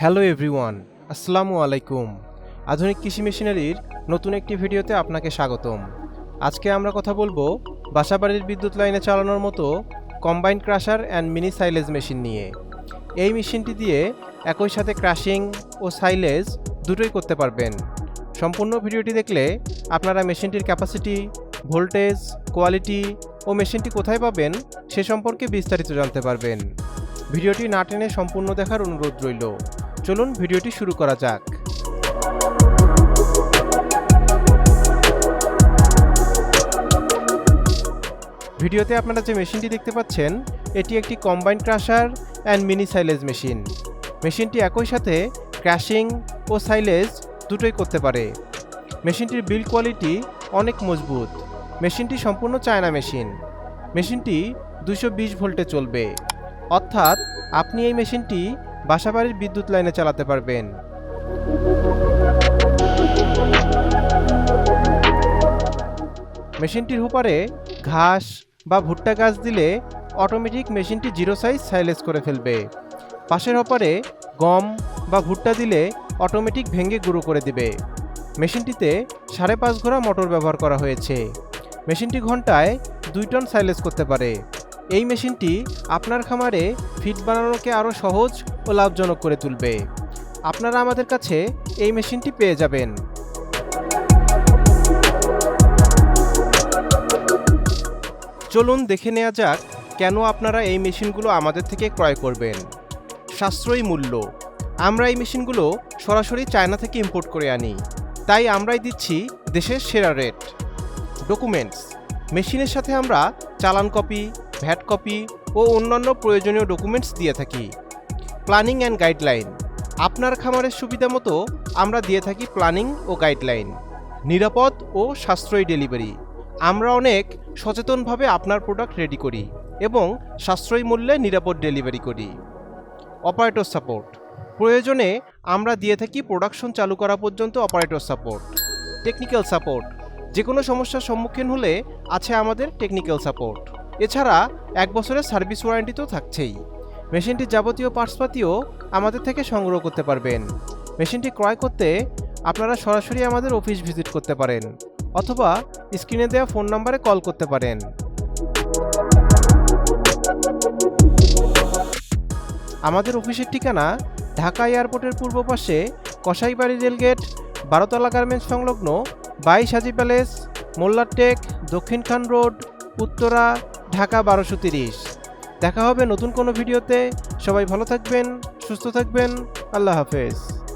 Hello everyone, আসসালামু আলাইকুম। আধুনিক কৃষি মেশিনারির নতুন একটি ভিডিওতে আপনাকে স্বাগতম। আজকে আমরা কথা বলব বাসাবাড়ির বিদ্যুৎ লাইনে চালানোর মতো combine crusher and mini silage machine নিয়ে। এই মেশিনটি দিয়ে একই সাথে ক্রাশিং ও সাইলেজ দুটোই করতে পারবেন। সম্পূর্ণ ভিডিওটি দেখলে আপনারা মেশিনটির ক্যাপাসিটি ভোল্টেজ কোয়ালিটি ও মেশিনটি কোথায় পাবেন সে সম্পর্কে বিস্তারিত জানতে পারবেন। ভিডিওটি না টেনে সম্পূর্ণ দেখার অনুরোধ রইল। চলুন ভিডিওটি শুরু করা যাক। ভিডিওতে আপনারা যে মেশিনটি দেখতে পাচ্ছেন, এটি একটি combine crusher and mini silage machine মেশিনটি একই সাথে ক্র্যাশিং ও সাইলেজ দুটোই করতে পারে। মেশিনটির বিল কোয়ালিটি অনেক মজবুত। মেশিনটি সম্পূর্ণ চায়না মেশিন। মেশিনটি দুশো বিশ ভোল্টে চলবে। অর্থাৎ আপনি এই মেশিনটি বাসাবাড়ির বিদ্যুৎ লাইনে চালাতে পারবেন। মেশিনটির হুপারে ঘাস বা ভুট্টা গাছ দিলে অটোমেটিক মেশিনটি জিরো সাইজ সাইলেজ করে ফেলবে। পাশের হপারে গম বা ভুট্টা দিলে অটোমেটিক ভেঙে গুঁড়ো করে দিবে। মেশিনটিতে সাড়ে পাঁচ ঘোড়া মোটর ব্যবহার করা হয়েছে। মেশিনটি ঘন্টায় দুই টন সাইলেজ করতে পারে। এই মেশিনটি আপনার খামারে ফিড বানানোকে আরও সহজ ও লাভজনক করে তুলবে। আপনারা আমাদের কাছে এই মেশিনটি পেয়ে যাবেন। চলুন দেখে নেওয়া যাক কেন আপনারা এই মেশিনগুলো আমাদের থেকে ক্রয় করবেন। সাশ্রয়ী মূল্য। আমরা এই মেশিনগুলো সরাসরি চায়না থেকে ইম্পোর্ট করে আনি। তাই আমরাই দিচ্ছি দেশের সেরা রেট। ডকুমেন্টস। মেশিনের সাথে আমরা চালান কপি, ভ্যাট কপি ও অন্যান্য প্রয়োজনীয় ডকুমেন্টস দিয়ে থাকি। Planning and guideline. আপনার খামারের সুবিধা মতো আমরা দিয়ে থাকি প্ল্যানিং ও গাইডলাইন। নিরাপদ ও সাশ্রয়ী ডেলিভারি। আমরা অনেক সচেতনভাবে আপনার প্রোডাক্ট রেডি করি এবং সাশ্রয়ী মূল্যে নিরাপদ ডেলিভারি করি। Operator support. প্রয়োজনে আমরা দিয়ে থাকি প্রোডাকশন চালু করা পর্যন্ত অপারেটর সাপোর্ট। Technical support. যে কোনো সমস্যার সম্মুখীন হলে আছে আমাদের টেকনিক্যাল সাপোর্ট এছাড়া এক বছরের সার্ভিস ওয়ারেন্টি তো থাকছেই। মেশিনটির যাবতীয় পার্টসপাতিও আমাদের থেকে সংগ্রহ করতে পারবেন। মেশিনটি ক্রয় করতে আপনারা সরাসরি আমাদের অফিস ভিজিট করতে পারেন, অথবা স্ক্রিনে দেওয়া ফোন নম্বরে কল করতে পারেন। আমাদের অফিসের ঠিকানা ঢাকা এয়ারপোর্টের পূর্ব পাশে কসাইবাড়ি রেলগেট, বারোতলা গার্মেন্টস সংলগ্ন বাইশ হাজি প্যালেস মোল্লারটেক দক্ষিণ খান রোড, উত্তরা, ঢাকা বারোশো তিরিশ। দেখা হবে নতুন কোনো ভিডিওতে। সবাই ভালো থাকবেন, সুস্থ থাকবেন। আল্লাহ হাফেজ।